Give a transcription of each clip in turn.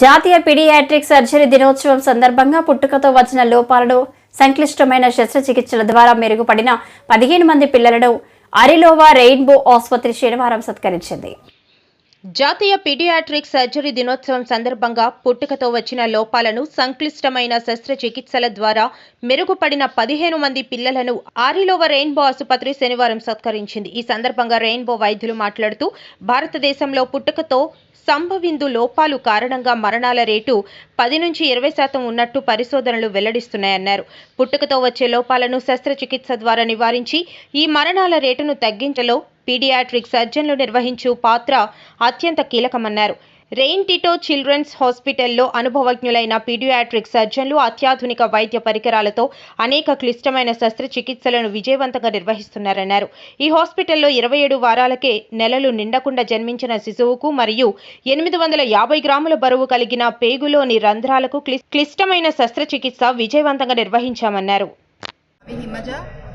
జాతీయ paediatric surgery దినోత్సవం సందర్భంగా పుట్టుకతో వచ్చిన లోపాలను సంక్లిష్టమైన శస్త్రచికిత్సల ద్వారా మెరుగుపడిన పదిహేను మంది పిల్లలను అరిలోవా రెయిన్బో ఆసుపత్రి శనివారం సత్కరించింది. జాతీయ పీడియాట్రిక్ సర్జరీ దినోత్సవం సందర్భంగా పుట్టుకతో వచ్చిన లోపాలను సంక్లిష్టమైన శస్త్రచికిత్సల ద్వారా మెరుగుపడిన పదిహేను మంది పిల్లలను ఆరిలోవ రెయిన్బో ఆసుపత్రి శనివారం సత్కరించింది. ఈ సందర్భంగా రెయిన్బో వైద్యులు మాట్లాడుతూ భారతదేశంలో పుట్టుకతో సంభవిందు లోపాలు కారణంగా మరణాల రేటు పది నుంచి ఇరవై శాతం ఉన్నట్టు పరిశోధనలు వెల్లడిస్తున్నాయన్నారు. పుట్టుకతో వచ్చే లోపాలను శస్త్రచికిత్స ద్వారా నివారించి ఈ మరణాల రేటును తగ్గించలో పీడియాట్రిక్ సర్జన్లు నిర్వహించు పాత్ర అత్యంత కీలకమన్నారు. రెయిన్ టిటో చిల్డ్రన్స్ హాస్పిటల్లో అనుభవజ్ఞులైన పీడియాట్రిక్ సర్జన్లు అత్యాధునిక వైద్య పరికరాలతో అనేక క్లిష్టమైన శస్త్రచికిత్సలను విజయవంతంగా నిర్వహిస్తున్నారన్నారు. ఈ హాస్పిటల్లో ఇరవై ఏడు వారాలకే నెలలు నిండకుండా జన్మించిన శిశువుకు మరియు ఎనిమిది వందల యాభై గ్రాముల బరువు కలిగిన పేగులోని రంధ్రాలకు క్లి- క్లిష్టమైన శస్త్రచికిత్స విజయవంతంగా నిర్వహించామన్నారు.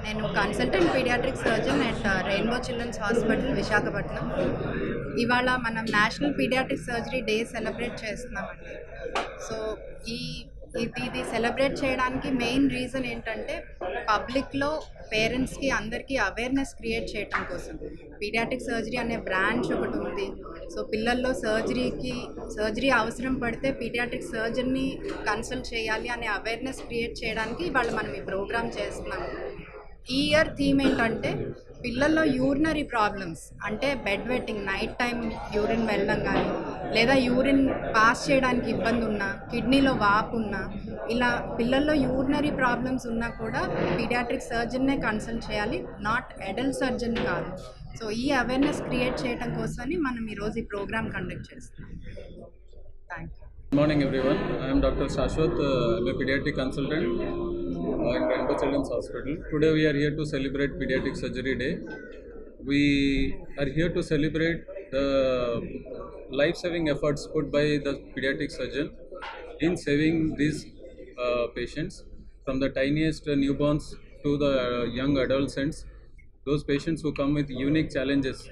నేను consultant pediatric surgeon at Rainbow Children's hospital Visakhapatnam ఇవాళ మనం national pediatric surgery day celebrate చేస్తున్నామండి. సో ఈ ఇది ఇది సెలబ్రేట్ చేయడానికి మెయిన్ రీజన్ ఏంటంటే పబ్లిక్లో పేరెంట్స్కి అందరికీ అవేర్నెస్ క్రియేట్ చేయడం కోసం. పీడియాటిక్ సర్జరీ అనే బ్రాంచ్ ఒకటి ఉంది. సో పిల్లల్లో సర్జరీకి సర్జరీ అవసరం పడితే పీడియాటిక్ సర్జన్ని కన్సల్ట్ చేయాలి అనే అవేర్నెస్ క్రియేట్ చేయడానికి ఇవాళ మనం ఈ ప్రోగ్రామ్ చేస్తున్నాము ఈ ఇయర్ థీమ్ ఏంటంటే పిల్లల్లో యూరినరీ ప్రాబ్లమ్స్ అంటే bed wetting night time urine వెళ్ళడం కానీ లేదా యూరిన్ పాస్ చేయడానికి ఇబ్బంది ఉన్నా కిడ్నీలో వాపు ఉన్నా ఇలా పిల్లల్లో యూరినరీ ప్రాబ్లమ్స్ ఉన్నా కూడా పీడియాట్రిక్ సర్జన్నే కన్సల్ట్ చేయాలి నాట్ అడల్ట్ సర్జన్ కాదు. సో ఈ అవేర్నెస్ క్రియేట్ చేయడం కోసమని మనం ఈరోజు ఈ ప్రోగ్రామ్ కండక్ట్ చేస్తాం thank you good morning everyone I'm doctor Shashwat Shashwat. Uh, Rainbow Children's Hospital. Today, we are here to celebrate Pediatric Surgery Day. We are here to celebrate the life-saving efforts put by the pediatric surgeon in saving these uh, patients from the tiniest newborns to the young adolescents. Those patients who come with unique challenges.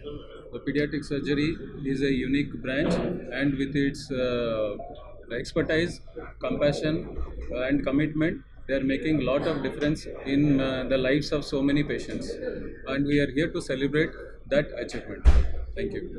The pediatric surgery is a unique branch, and with its uh, expertise, compassion, and commitment, they are making a lot of difference in uh, the lives of so many patients. And we are here to celebrate that achievement. Thank you.